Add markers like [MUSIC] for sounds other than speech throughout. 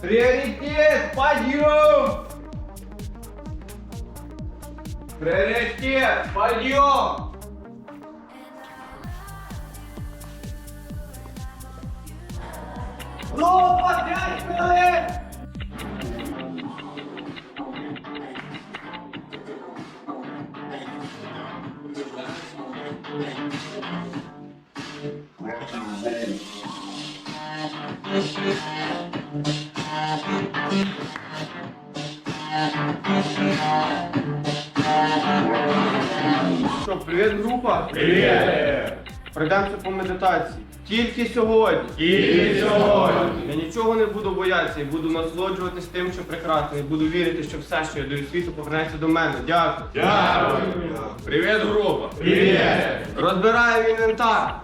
Приоритет, подъем! Приоритет, подъем! Ну, подряд, человек! Що, привіт, група? Привіт! Пройдемося по медитації. Тільки сьогодні. Тільки сьогодні. Я нічого не буду боятися і буду насолоджуватись тим, що прекрасно, і буду вірити, що все, що я даю світу, повернеться до мене. Дякую. Дякую. Привіт, група! Привіт. Розбираємо інвентар.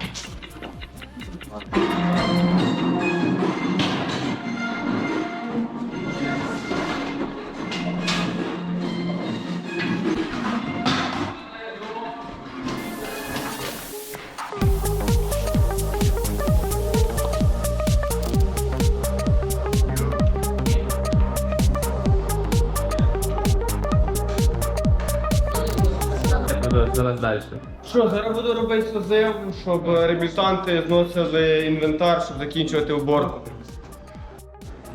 Зараз далі. Що, зараз буду робити созив, щоб реабілітанти зносили інвентар, щоб закінчувати уборку.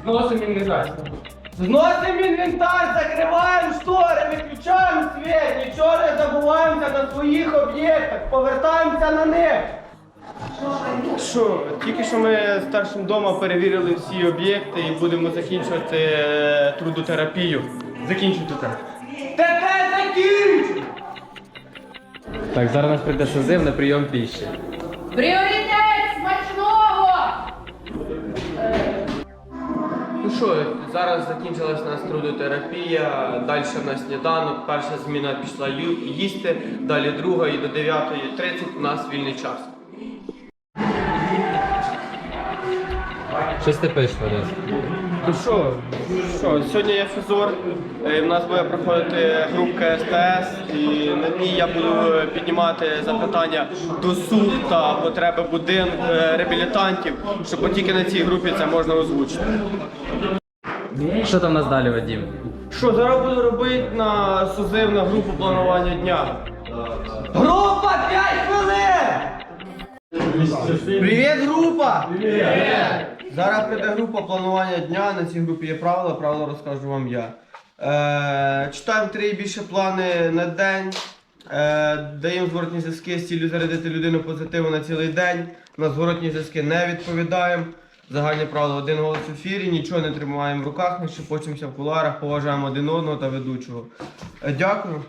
Зносимо інвентар. Зносимо інвентар, закриваємо штори, виключаємо світ, нічого не забуваємося на своїх об'єктах, повертаємося на них. Що, тільки що ми старшим дома перевірили всі об'єкти і будемо закінчувати е, трудотерапію. Закінчуйте так. Так, зараз нас прийде созив на прийом піші. Пріоритет смачного! Ну що, зараз закінчилась у нас трудотерапія, далі в нас сніданок, перша зміна пішла ю- їсти, далі друга і до 9.30 у нас вільний час. Щось ти пишеш, Вадим? Ну що, що, сьогодні є фізор, е, в нас буде проходити групка СТС, і на ній я буду піднімати запитання досуг та потреби будинку е, реабілітантів, щоб тільки на цій групі це можна озвучити. Що там у нас далі, Вадим? Що, зараз буду робити на созив на групу планування дня. Група 5 хвилин! Привіт, група! Привіт! Зараз прийде група планування дня. На цій групі є правила, правила розкажу вам я. Е, читаємо три і більше плани на день. Е, даємо зворотні зв'язки з цілею зарядити людину позитиву на цілий день. На зворотні зв'язки не відповідаємо. Загальні правила один голос в ефірі, нічого не тримаємо в руках, не шепочемося в куларах, поважаємо один одного та ведучого. Е, дякую.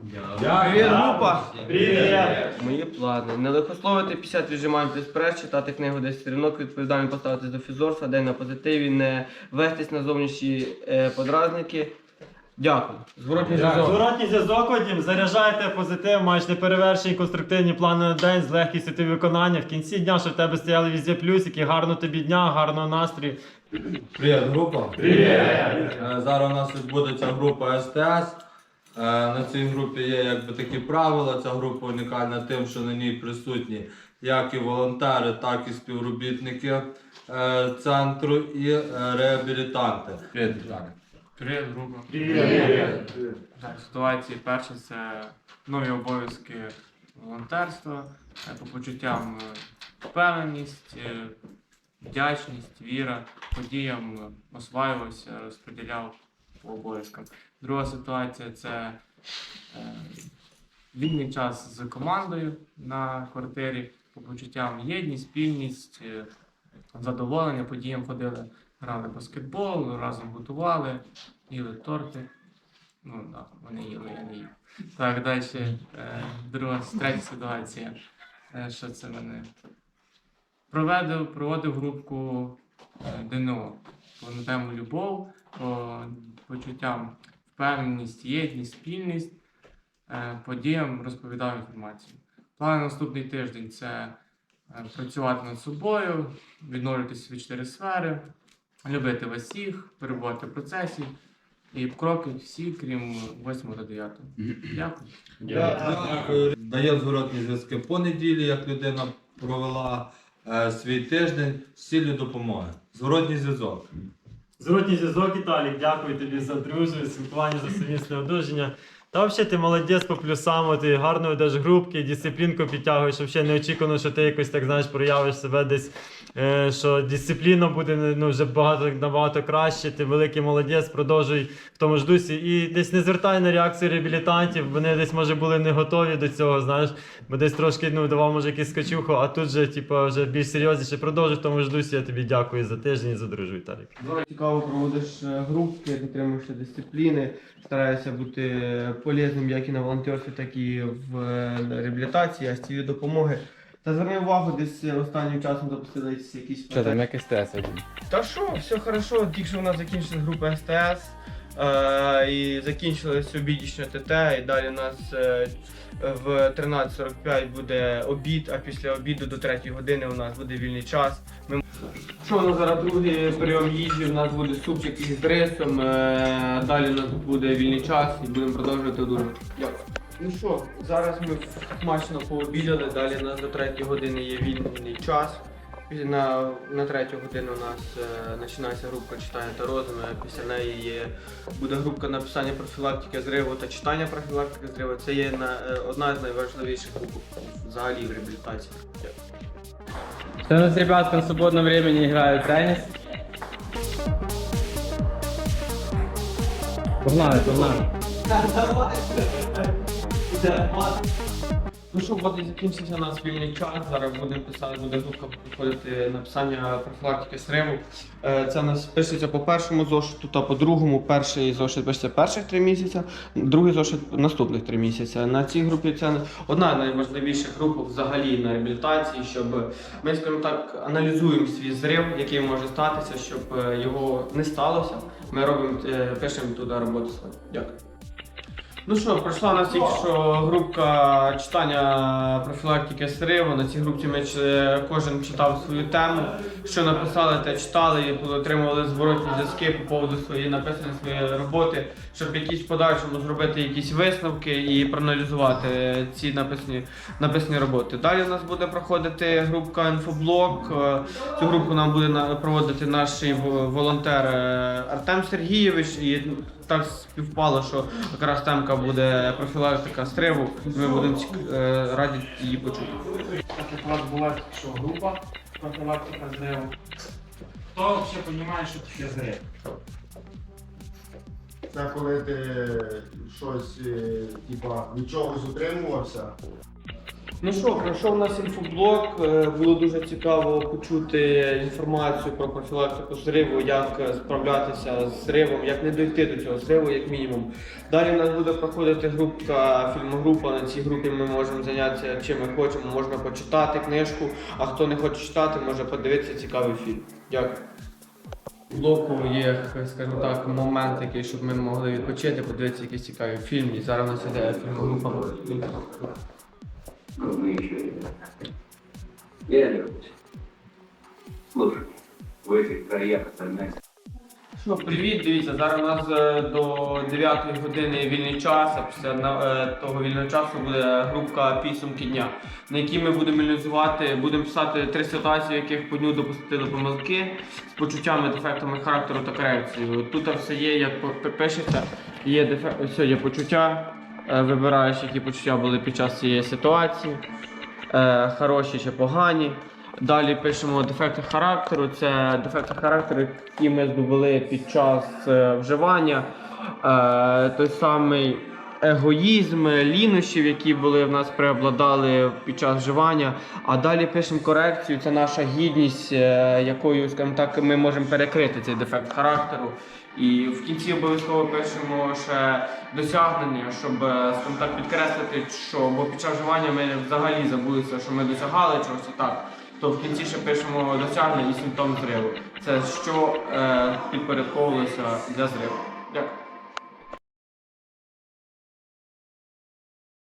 Привіт, група! Привіт. Мої плани. Не лихословити 50 віджимань плюс прес, читати книгу 10 сторінок, відповідально поставитись до фізорства, день на позитиві, не вестись на зовнішні е, подразники. Дякую. Зворотній зв'язок. Зворотній зв'язок Вадим, заряджайте позитив, маєш неперевершені конструктивні плани на день з легкістю ти виконання. В кінці дня, щоб в тебе стояли візде плюсики, гарно тобі дня, гарного настрою. Привіт, група. Привіт. Зараз у нас відбудеться група СТС. Е, На цій групі є якби такі правила. Ця група унікальна тим, що на ній присутні як і волонтери, так і співробітники е, центру і е, реабілітанти. Привіт, Віталій. Привіт, група. Привіт. Так, ситуації перша це нові обов'язки волонтерства, по почуттям впевненість, вдячність, віра, подіям осваювався, розподіляв по обов'язкам. Друга ситуація це е, вільний час з командою на квартирі, по почуттям єдність, спільність, е, задоволення, подіям ходили, грали баскетбол, разом готували, їли торти. Ну так, вони їли, я не їв. Так, далі. Е, друга, третя ситуація. Е, що це мене? Проведив, проводив групку е, ДНО на тему любов, по почуттям впевненість, єдність, спільність. Е, подіям розповідав інформацію. План на наступний тиждень це е, працювати над собою, відновлюватися від чотири сфери, любити вас всіх, перебувати в процесі. І кроки всі, крім 8 та 9. Дякую. Дякую. Даємо зворотні зв'язки по неділі, як людина провела свій тиждень з ціллю допомоги. Зворотній зв'язок. Зворотній зв'язок, Італій, дякую тобі за дружбу, спілкування за сумісне одруження. Та взагалі ти молодець по плюсам, ти гарно ведеш групки, дисциплінку підтягуєш. Взагалі не очікувано, що ти якось так знаєш, проявиш себе десь, е, що дисципліна буде ну, вже багато набагато краще. Ти великий молодець, продовжуй в тому ж дусі. І десь не звертай на реакцію реабілітантів. Вони десь може були не готові до цього, знаєш, бо десь трошки ну, давав може якийсь скачуху, а тут же, типу, вже більш серйозніше продовжуй в тому ж дусі. Я тобі дякую за тиждень і за дружбу, Віталік. Цікаво проводиш е, групки, дотримуєшся дисципліни, стараєшся бути полезним як і на волонтерстві, так і в е, реабілітації, астілі допомоги. Та зверни увагу, десь останнім часом запустились якісь Що там, як СТС сьогодні? Та що, все хорошо, тільки що у нас закінчилась група СТС. Е, і закінчилось обідічне ТТ, і далі у нас е, в 13.45 буде обід, а після обіду до 3 години у нас буде вільний час. Ми... Що у нас зараз другий прийом їжі, у нас буде супчик із рисом, е, далі у нас буде вільний час і будемо продовжувати дуже. Дякую. Ну що, зараз ми смачно пообідали, далі у нас до 3 години є вільний час. На, на третю годину у нас е, починається група читання та розуми. Після неї є, буде група написання профілактики зриву та читання профілактики зриву. Це є на, е, одна з найважливіших груп взагалі в реабілітації. Что у нас ребятка в свободном времени играют в теннис? Погнали, погнали. [LAUGHS] Ну що, от і закінчився у нас вільний час. Зараз будемо писати, буде група проходити написання профілактики сриву. Е, Це нас пишеться по першому зошиту та по другому. Перший зошит пишеться перших три місяці, другий зошит наступних три місяці. На цій групі це одна з найважливіших груп взагалі на реабілітації, щоб ми, скажімо так, аналізуємо свій зрив, який може статися, щоб е, його не сталося. Ми робимо, е, пишемо туди роботу свою. Дякую. Ну що, пройшла у нас тільки що група читання профілактики сриву. На цій групі ми кожен читав свою тему. Що написали, те читали і отримували зворотні зв'язки по поводу своєї написаної своєї роботи, щоб якісь подальшому зробити якісь висновки і проаналізувати ці написані, написані роботи. Далі у нас буде проходити група інфоблок. Е, Цю групу нам буде проводити наш волонтер е, Артем Сергійович. І так співпало, що якраз темка буде профілактика стриву. Ми будемо е, раді її почути. Так як у вас була що група профілактика зриву. Хто взагалі розуміє, що таке зрив? Це коли ти щось, е, типа, від чогось утримувався. Ну що, пройшов нас інфоблок. Е, Було дуже цікаво почути інформацію про профілактику зриву, як справлятися з зривом, як не дойти до цього зриву, як мінімум. Далі у нас буде проходити група, фільмогрупа. На цій групі ми можемо зайнятися чим ми хочемо. Можна почитати книжку, а хто не хоче читати, може подивитися цікавий фільм. Дякую. Блоку є, скажімо так, момент такий, щоб ми могли відпочити, подивитися якийсь цікавий фільм. І зараз у нас іде фільмогрупа. Трудно еще и Я вернусь. Слушай, в этих краях остальная Що, привіт, дивіться, зараз у нас е, до 9 години вільний час, а після е, того вільного часу буде групка підсумки дня, на якій ми будемо аналізувати, будемо писати три ситуації, в яких по дню допустили помилки з почуттями, дефектами характеру та корекцією. Тут все є, як пишеться, є дефект, ось є почуття, вибираєш, які почуття були під час цієї ситуації, е, хороші чи погані. Далі пишемо дефекти характеру. Це дефекти характеру, які ми здобули під час е, вживання. Е, той самий егоїзм, лінощів, які були в нас преобладали під час вживання. А далі пишемо корекцію. Це наша гідність, е, якою, скажімо так, ми можемо перекрити цей дефект характеру. І в кінці обов'язково пишемо ще досягнення, щоб е, скажімо так підкреслити, що бо під час вживання ми взагалі забулися, що ми досягали чогось так. То в кінці ще пишемо досягнення і симптом зриву. Це що е, підпорядковувалося для зриву. Дякую.